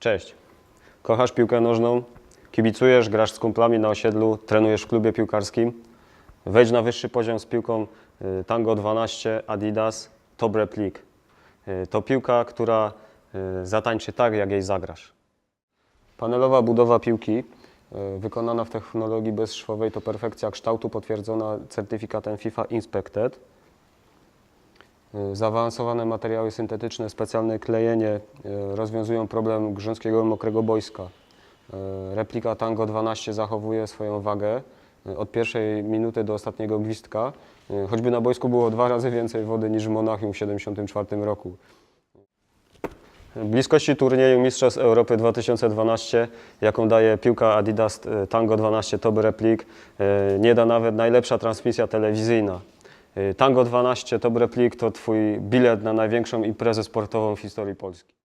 Cześć. Kochasz piłkę nożną? Kibicujesz, grasz z kumplami na osiedlu, trenujesz w klubie piłkarskim? Wejdź na wyższy poziom z piłką y, Tango 12 Adidas Top Rep League. Y, To piłka, która y, zatańczy tak, jak jej zagrasz. Panelowa budowa piłki wykonana w technologii bezszwowej to perfekcja kształtu potwierdzona certyfikatem FIFA Inspected. Y, Zaawansowane materiały syntetyczne, specjalne klejenie y, rozwiązują problem grząskiego mokrego boiska. Y, Replika Tango 12 zachowuje swoją wagę od pierwszej minuty do ostatniego gwizdka, choćby na boisku było dwa razy więcej wody niż w Monachium w 1974 roku. Bliskości turnieju Mistrzostw Europy 2012, jaką daje piłka Adidas Tango 12 Top Replik, nie da nawet najlepsza transmisja telewizyjna. Tango 12 Top Replik to Twój bilet na największą imprezę sportową w historii Polski.